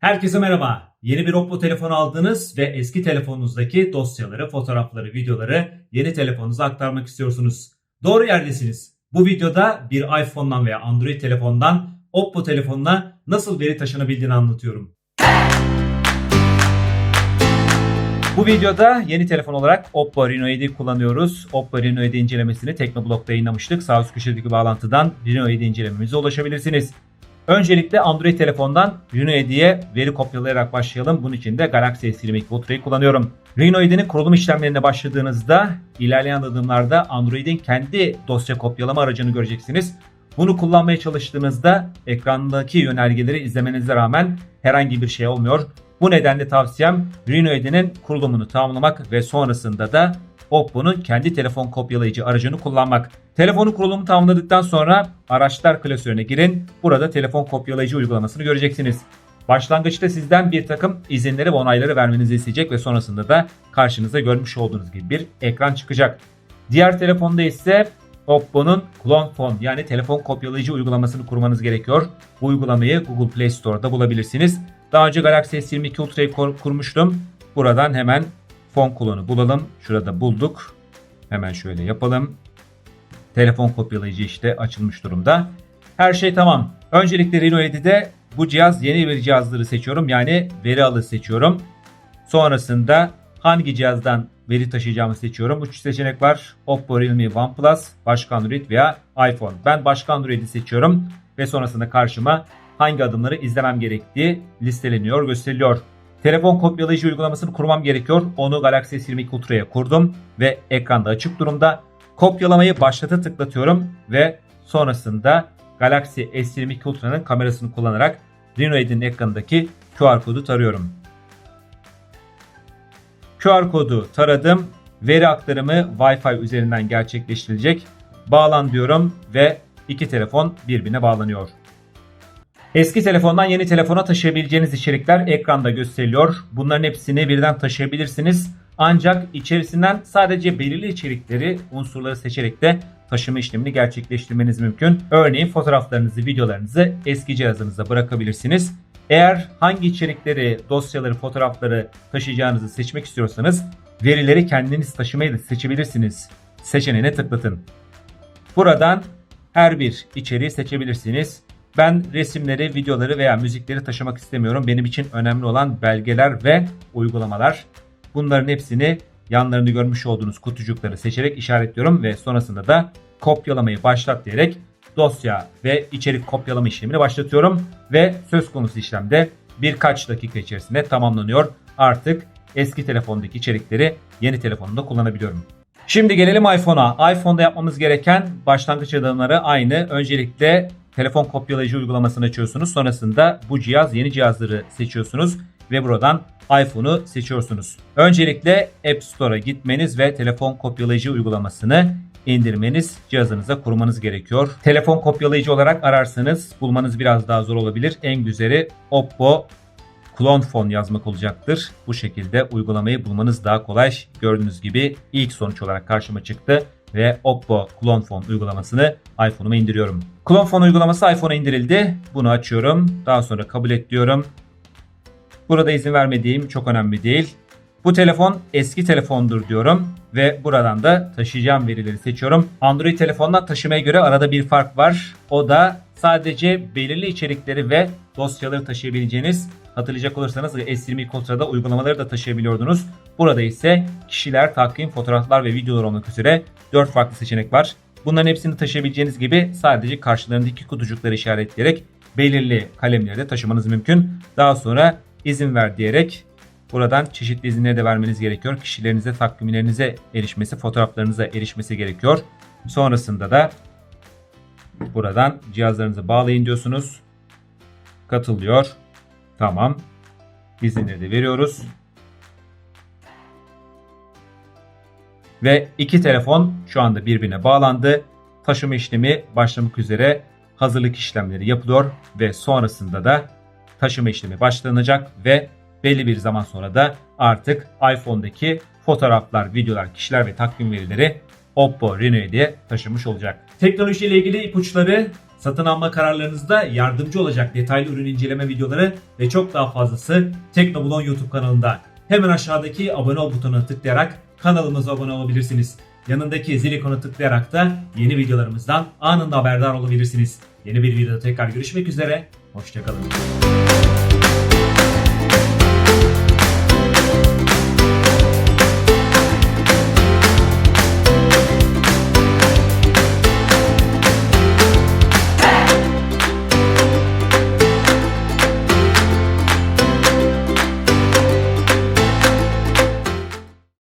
Herkese merhaba. Yeni bir Oppo telefon aldınız ve eski telefonunuzdaki dosyaları, fotoğrafları, videoları yeni telefonunuza aktarmak istiyorsunuz. Doğru yerdesiniz. Bu videoda bir iPhone'dan veya Android telefondan Oppo telefonuna nasıl veri taşınabildiğini anlatıyorum. Bu videoda yeni telefon olarak Oppo Reno 7 kullanıyoruz. Oppo Reno 7 incelemesini Teknoblog'da yayınlamıştık. Sağ üst köşedeki bağlantıdan Reno 7 incelememize ulaşabilirsiniz. Öncelikle Android telefondan Reno 7'ye veri kopyalayarak başlayalım. Bunun için de Galaxy S22 Ultra'yı kullanıyorum. Reno 7'nin kurulum işlemlerine başladığınızda ilerleyen adımlarda Android'in kendi dosya kopyalama aracını göreceksiniz. Bunu kullanmaya çalıştığınızda ekrandaki yönergeleri izlemenize rağmen herhangi bir şey olmuyor. Bu nedenle tavsiyem Reno 7'nin kurulumunu tamamlamak ve sonrasında da Oppo'nun kendi telefon kopyalayıcı aracını kullanmak. Telefonu kurulumu tamamladıktan sonra araçlar klasörüne girin. Burada telefon kopyalayıcı uygulamasını göreceksiniz. Başlangıçta sizden bir takım izinleri ve onayları vermenizi isteyecek ve sonrasında da karşınıza görmüş olduğunuz gibi bir ekran çıkacak. Diğer telefonda ise Oppo'nun Clone Phone yani telefon kopyalayıcı uygulamasını kurmanız gerekiyor. Bu uygulamayı Google Play Store'da bulabilirsiniz. Daha önce Galaxy S22 Ultra'yı kur- kurmuştum. Buradan hemen fon klonu bulalım. Şurada bulduk. Hemen şöyle yapalım. Telefon kopyalayıcı işte açılmış durumda. Her şey tamam. Öncelikle Reno 7'de bu cihaz yeni veri cihazları seçiyorum. Yani veri alı seçiyorum. Sonrasında hangi cihazdan veri taşıyacağımı seçiyorum. 3 seçenek var. Oppo, Realme, OnePlus, başka Android veya iPhone. Ben başka Android'i seçiyorum ve sonrasında karşıma hangi adımları izlemem gerektiği listeleniyor, gösteriliyor. Telefon kopyalayıcı uygulamasını kurmam gerekiyor. Onu Galaxy S22 Ultra'ya kurdum ve ekranda açık durumda. Kopyalamayı başlata tıklatıyorum ve sonrasında Galaxy S22 Ultra'nın kamerasını kullanarak Reno 7'nin ekranındaki QR kodu tarıyorum. QR kodu taradım. Veri aktarımı Wi-Fi üzerinden gerçekleştirilecek. Bağlan diyorum ve iki telefon birbirine bağlanıyor. Eski telefondan yeni telefona taşıyabileceğiniz içerikler ekranda gösteriliyor. Bunların hepsini birden taşıyabilirsiniz. Ancak içerisinden sadece belirli içerikleri, unsurları seçerek de taşıma işlemini gerçekleştirmeniz mümkün. Örneğin fotoğraflarınızı, videolarınızı eski cihazınıza bırakabilirsiniz. Eğer hangi içerikleri, dosyaları, fotoğrafları taşıyacağınızı seçmek istiyorsanız verileri kendiniz taşımayı da seçebilirsiniz. Seçeneğine tıklatın. Buradan her bir içeriği seçebilirsiniz. Ben resimleri, videoları veya müzikleri taşımak istemiyorum. Benim için önemli olan belgeler ve uygulamalar. Bunların hepsini yanlarını görmüş olduğunuz kutucukları seçerek işaretliyorum ve sonrasında da kopyalamayı başlat diyerek dosya ve içerik kopyalama işlemini başlatıyorum ve söz konusu işlemde birkaç dakika içerisinde tamamlanıyor. Artık eski telefondaki içerikleri yeni telefonumda kullanabiliyorum. Şimdi gelelim iPhone'a. iPhone'da yapmamız gereken başlangıç adımları aynı. Öncelikle telefon kopyalayıcı uygulamasını açıyorsunuz. Sonrasında bu cihaz yeni cihazları seçiyorsunuz ve buradan iPhone'u seçiyorsunuz. Öncelikle App Store'a gitmeniz ve telefon kopyalayıcı uygulamasını indirmeniz, cihazınıza kurmanız gerekiyor. Telefon kopyalayıcı olarak ararsanız bulmanız biraz daha zor olabilir. En güzeli Oppo Clone Phone yazmak olacaktır. Bu şekilde uygulamayı bulmanız daha kolay. Gördüğünüz gibi ilk sonuç olarak karşıma çıktı ve Oppo Clone Phone uygulamasını iPhone'uma indiriyorum. Clone Phone uygulaması iPhone'a indirildi. Bunu açıyorum. Daha sonra kabul et diyorum. Burada izin vermediğim çok önemli değil. Bu telefon eski telefondur diyorum ve buradan da taşıyacağım verileri seçiyorum. Android telefondan taşımaya göre arada bir fark var. O da sadece belirli içerikleri ve dosyaları taşıyabileceğiniz hatırlayacak olursanız S20 Ultra'da uygulamaları da taşıyabiliyordunuz. Burada ise kişiler, takvim, fotoğraflar ve videolar olmak üzere 4 farklı seçenek var. Bunların hepsini taşıyabileceğiniz gibi sadece karşılarındaki kutucukları işaretleyerek belirli kalemleri taşımanız mümkün. Daha sonra izin ver diyerek buradan çeşitli izinleri de vermeniz gerekiyor. Kişilerinize, takvimlerinize erişmesi, fotoğraflarınıza erişmesi gerekiyor. Sonrasında da buradan cihazlarınızı bağlayın diyorsunuz. Katılıyor. Tamam. İzinleri de veriyoruz. Ve iki telefon şu anda birbirine bağlandı. Taşıma işlemi başlamak üzere hazırlık işlemleri yapılıyor ve sonrasında da taşıma işlemi başlanacak ve belli bir zaman sonra da artık iPhone'daki fotoğraflar, videolar, kişiler ve takvim verileri Oppo Reno 7'ye taşımış olacak. Teknoloji ile ilgili ipuçları satın alma kararlarınızda yardımcı olacak detaylı ürün inceleme videoları ve çok daha fazlası Teknoblon YouTube kanalında. Hemen aşağıdaki abone ol butonuna tıklayarak kanalımıza abone olabilirsiniz. Yanındaki zil ikonu tıklayarak da yeni videolarımızdan anında haberdar olabilirsiniz. Yeni bir videoda tekrar görüşmek üzere. Hoşçakalın.